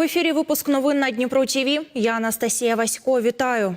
В ефірі випуск новин на Дніпро ТІВІ. Я Анастасія Васько. Вітаю.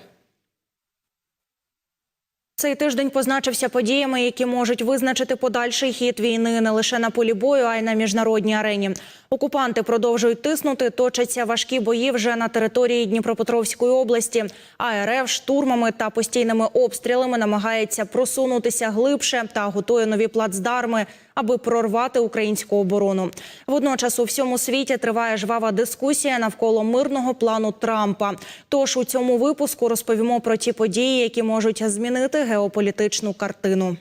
Цей тиждень позначився подіями, які можуть визначити подальший хід війни не лише на полі бою, а й на міжнародній арені. Окупанти продовжують тиснути, точаться важкі бої вже на території Дніпропетровської області. А РФ штурмами та постійними обстрілами намагається просунутися глибше та готує нові плацдарми, аби прорвати українську оборону. Водночас у всьому світі триває жвава дискусія навколо мирного плану Трампа. Тож у цьому випуску розповімо про ті події, які можуть змінити геополітичну картину.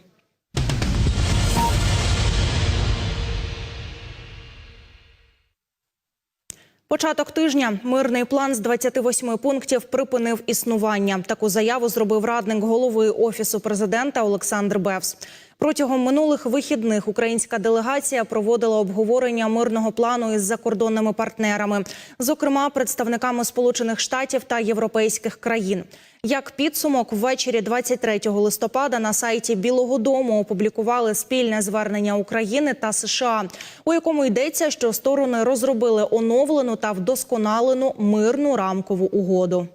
Початок тижня мирний план з 28 пунктів припинив існування. Таку заяву зробив радник голови офісу президента Олександр Бевс. Протягом минулих вихідних українська делегація проводила обговорення мирного плану із закордонними партнерами, зокрема представниками Сполучених Штатів та європейських країн. Як підсумок, ввечері 23 листопада на сайті Білого Дому опублікували спільне звернення України та США, у якому йдеться, що сторони розробили оновлену та вдосконалену мирну рамкову угоду.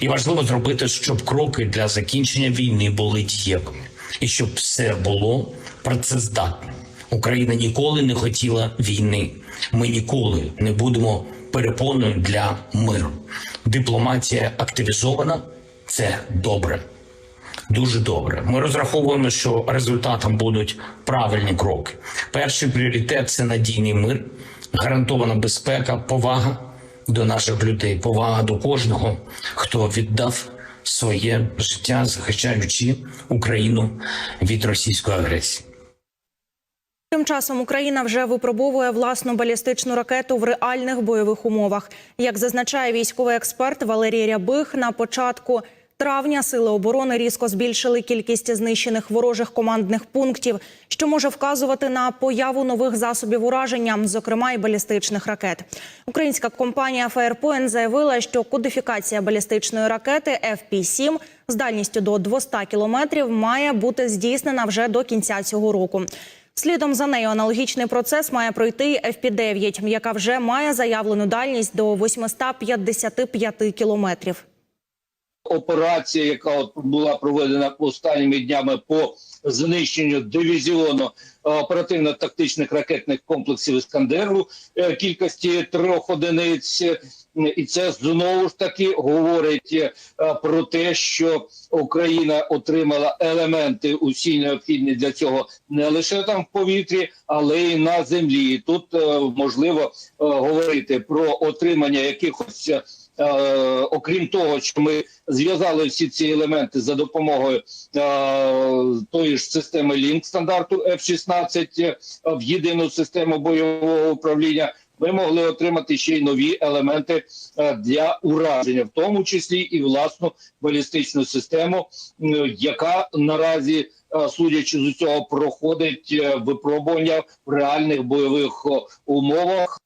І важливо зробити, щоб кроки для закінчення війни були дієвими, і щоб все було працездатним. Україна ніколи не хотіла війни. Ми ніколи не будемо перепоною для миру. Дипломатія активізована це добре. Дуже добре. Ми розраховуємо, що результатом будуть правильні кроки. Перший пріоритет це надійний мир, гарантована безпека, повага до наших людей, повага до кожного, хто віддав своє життя, захищаючи Україну від російської агресії. Тим часом Україна вже випробовує власну балістичну ракету в реальних бойових умовах. Як зазначає військовий експерт Валерій Рябих, на початку травня сили оборони різко збільшили кількість знищених ворожих командних пунктів, що може вказувати на появу нових засобів ураження, зокрема й балістичних ракет. Українська компанія Firepoint заявила, що кодифікація балістичної ракети FP-7 з дальністю до 200 кілометрів має бути здійснена вже до кінця цього року. Слідом за нею аналогічний процес має пройти і FP-9, яка вже має заявлену дальність до 855 кілометрів. Операція, яка от була проведена останніми днями по знищенню дивізіону е, оперативно-тактичних ракетних комплексів Іскандеру е, кількості трьох одиниць, і це знову ж таки говорить е, про те, що Україна отримала елементи усі необхідні для цього не лише там в повітрі, але й на землі. Тут можливо говорити про отримання якихось. Е, окрім того, що ми зв'язали всі ці елементи за допомогою е, тої ж системи Link стандарту F-16 е, в єдину систему бойового управління, ми могли отримати ще й нові елементи для ураження, в тому числі і власну балістичну систему, яка наразі. Судячи з усього, проходить випробування в реальних бойових умовах.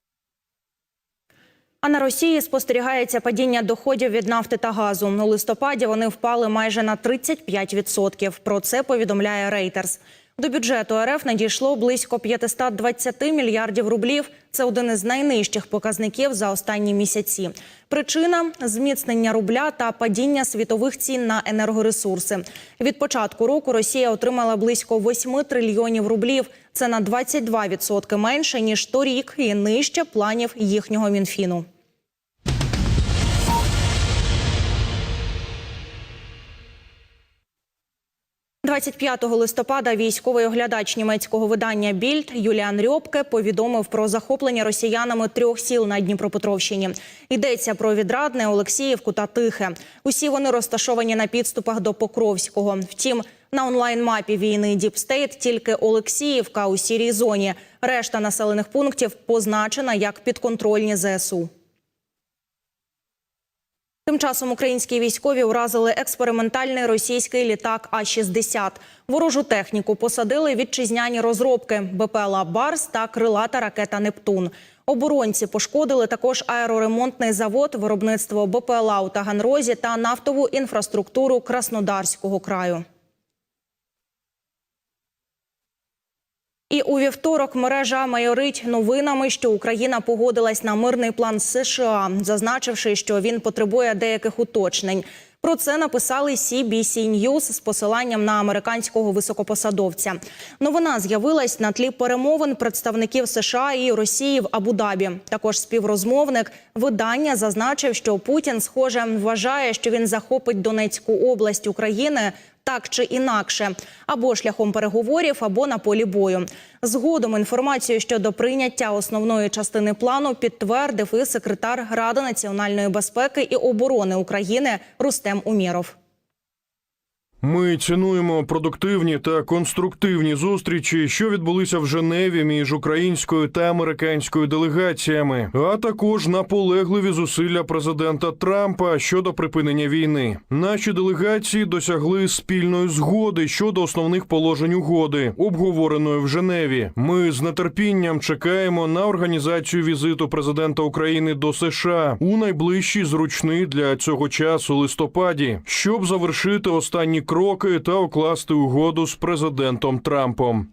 А на Росії спостерігається падіння доходів від нафти та газу. У листопаді вони впали майже на 35%. Про це повідомляє Reuters. До бюджету РФ надійшло близько 520 мільярдів рублів. Це один із найнижчих показників за останні місяці. Причина зміцнення рубля та падіння світових цін на енергоресурси. Від початку року Росія отримала близько 8 трильйонів рублів. Це на 22% менше ніж торік і нижче планів їхнього мінфіну. – 25 листопада військовий оглядач німецького видання Більд Юліан Рьопке повідомив про захоплення росіянами трьох сіл на Дніпропетровщині. Йдеться про Відрадне, Олексіївку та Тихе. Усі вони розташовані на підступах до Покровського. Втім, на онлайн-мапі війни Діпстейт тільки Олексіївка у сірій зоні. Решта населених пунктів позначена як підконтрольні ЗСУ. Тим часом українські військові уразили експериментальний російський літак А-60. Ворожу техніку посадили вітчизняні розробки БПЛА «Барс» та крилата ракета «Нептун». Оборонці пошкодили також аероремонтний завод, виробництво БПЛА у Таганрозі та нафтову інфраструктуру Краснодарського краю. І у вівторок мережа майорить новинами, що Україна погодилась на мирний план США, зазначивши, що він потребує деяких уточнень. Про це написали CBC News з посиланням на американського високопосадовця. Новина з'явилась на тлі перемовин представників США і Росії в Абу-Дабі. Також співрозмовник видання зазначив, що Путін, схоже, вважає, що він захопить Донецьку область України так чи інакше, або шляхом переговорів, або на полі бою. Згодом інформацію щодо прийняття основної частини плану підтвердив і секретар Ради національної безпеки і оборони України Рустем Умєров. Ми цінуємо продуктивні та конструктивні зустрічі, що відбулися в Женеві між українською та американською делегаціями, а також наполегливі зусилля президента Трампа щодо припинення війни. Наші делегації досягли спільної згоди щодо основних положень угоди, обговореної в Женеві. Ми з нетерпінням чекаємо на організацію візиту президента України до США у найближчий зручний для цього часу листопаді, щоб завершити останні кроки та укласти угоду з президентом Трампом.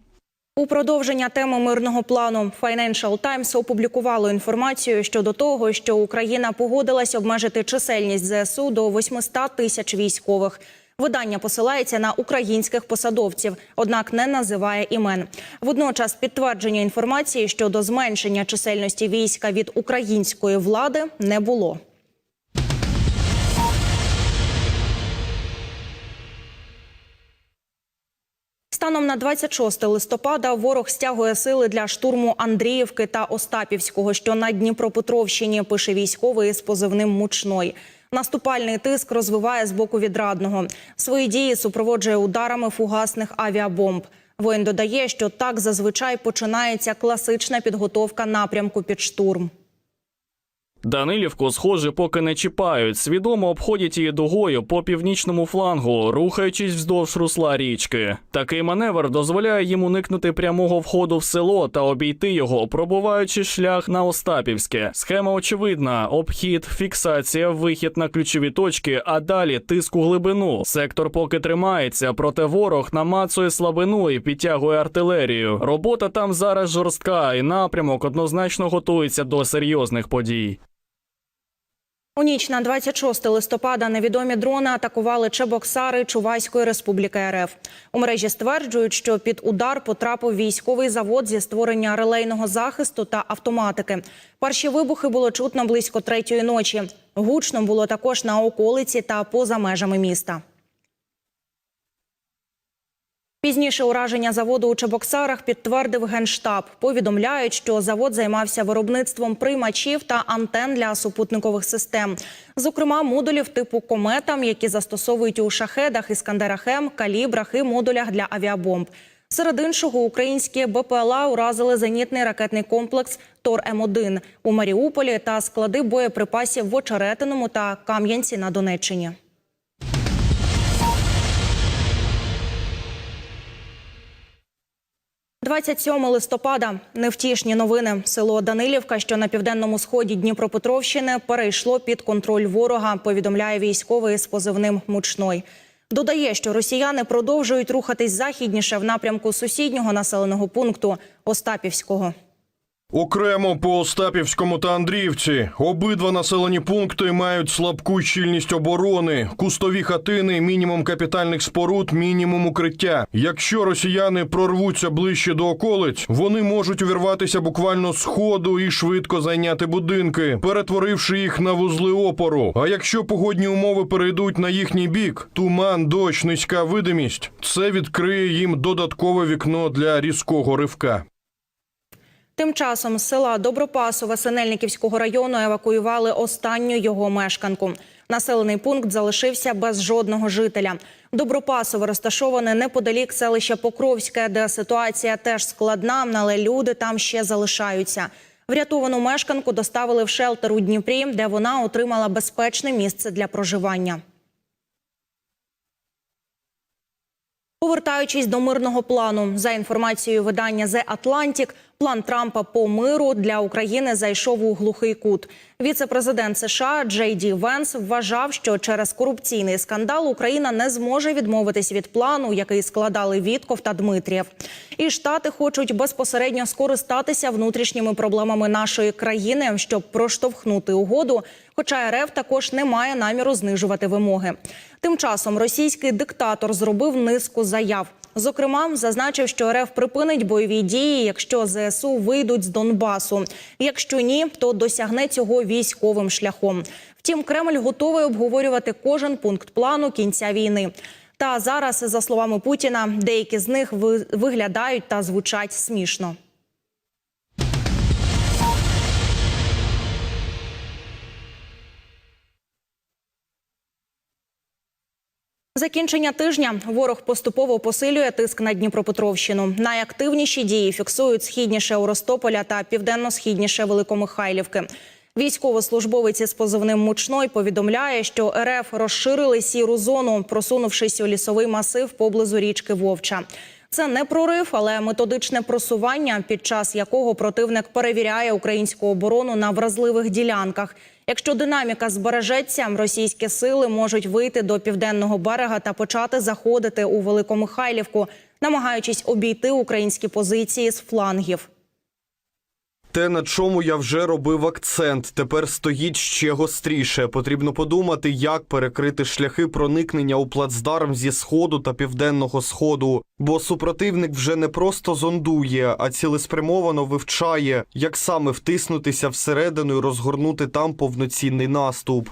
У продовження теми мирного плану Financial Times опублікувало інформацію щодо того, що Україна погодилась обмежити чисельність ЗСУ до 800 тисяч військових. Видання посилається на українських посадовців, однак не називає імен. Водночас підтвердження інформації щодо зменшення чисельності війська від української влади не було. Станом на 26 листопада ворог стягує сили для штурму Андріївки та Остапівського, що на Дніпропетровщині пише військовий з позивним Мучной. Наступальний тиск розвиває з боку відрадного. Свої дії супроводжує ударами фугасних авіабомб. Воїн додає, що так зазвичай починається класична підготовка напрямку під штурм. Данилівку, схоже, поки не чіпають. Свідомо обходять її дугою по північному флангу, рухаючись вздовж русла річки. Такий маневр дозволяє їм уникнути прямого входу в село та обійти його, пробуваючи шлях на Остапівське. Схема очевидна: обхід, фіксація, вихід на ключові точки, а далі тиск у глибину. Сектор поки тримається, проте ворог намацує слабину і підтягує артилерію. Робота там зараз жорстка, і напрямок однозначно готується до серйозних подій. У ніч на 26 листопада невідомі дрони атакували Чебоксари Чувайської республіки РФ. У мережі стверджують, що під удар потрапив військовий завод зі створення релейного захисту та автоматики. Перші вибухи було чутно близько третьої ночі. Гучно було також на околиці та поза межами міста. Пізніше ураження заводу у Чебоксарах підтвердив генштаб. Повідомляють, що завод займався виробництвом приймачів та антен для супутникових систем, зокрема модулів типу комета, які застосовують у шахедах, іскандерах М, калібрах і модулях для авіабомб. Серед іншого, українські БПЛА уразили зенітний ракетний комплекс Тор М1 у Маріуполі та склади боєприпасів в Очеретиному та Кам'янці на Донеччині. – 27 листопада. Невтішні новини. Село Данилівка, що на південному сході Дніпропетровщини, перейшло під контроль ворога. Повідомляє військовий з позивним Мучной. Додає, що росіяни продовжують рухатись західніше в напрямку сусіднього населеного пункту Остапівського. Окремо по Остапівському та Андріївці обидва населені пункти мають слабку щільність оборони, кустові хатини, мінімум капітальних споруд, мінімум укриття. Якщо росіяни прорвуться ближче до околиць, вони можуть увірватися буквально з ходу і швидко зайняти будинки, перетворивши їх на вузли опору. А якщо погодні умови перейдуть на їхній бік, туман, дощ, низька видимість, це відкриє їм додаткове вікно для різкого ривка. Тим часом з села Добропасове Синельниківського району евакуювали останню його мешканку. Населений пункт залишився без жодного жителя. Добропасове розташоване неподалік селища Покровське, де ситуація теж складна, але люди там ще залишаються. Врятовану мешканку доставили в шелтер у Дніпрі, де вона отримала безпечне місце для проживання. Повертаючись до мирного плану, за інформацією видання The Atlantic, План Трампа по миру для України зайшов у глухий кут. Віце-президент США Джей Ді Венс вважав, що через корупційний скандал Україна не зможе відмовитись від плану, який складали Вітков та Дмитрієв. І штати хочуть безпосередньо скористатися внутрішніми проблемами нашої країни, щоб проштовхнути угоду. Хоча РФ також не має наміру знижувати вимоги. Тим часом російський диктатор зробив низку заяв. Зокрема, зазначив, що РФ припинить бойові дії, якщо ЗСУ вийдуть з Донбасу. Якщо ні, то досягне цього військовим шляхом. Втім, Кремль готовий обговорювати кожен пункт плану кінця війни. Та зараз, за словами Путіна, деякі з них ви- виглядають та звучать смішно. Закінчення тижня ворог поступово посилює тиск на Дніпропетровщину. Найактивніші дії фіксують східніше Оростополя та південно-східніше Великомихайлівки. Військовослужбовець із позивним Мучной повідомляє, що РФ розширили сіру зону, просунувшись у лісовий масив поблизу річки Вовча. Це не прорив, але методичне просування, під час якого противник перевіряє українську оборону на вразливих ділянках. Якщо динаміка збережеться, російські сили можуть вийти до південного берега та почати заходити у Великомихайлівку, намагаючись обійти українські позиції з флангів. Те, на чому я вже робив акцент, тепер стоїть ще гостріше. Потрібно подумати, як перекрити шляхи проникнення у плацдарм зі сходу та південного сходу. Бо супротивник вже не просто зондує, а цілеспрямовано вивчає, як саме втиснутися всередину і розгорнути там повноцінний наступ.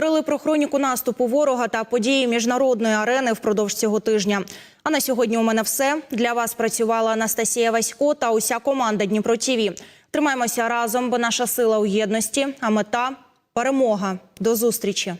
Говорили про хроніку наступу ворога та події міжнародної арени впродовж цього тижня. А на сьогодні у мене все. Для вас працювала Анастасія Васько та уся команда Дніпро ТІВІ. Тримаємося разом, бо наша сила у єдності, а мета перемога. До зустрічі.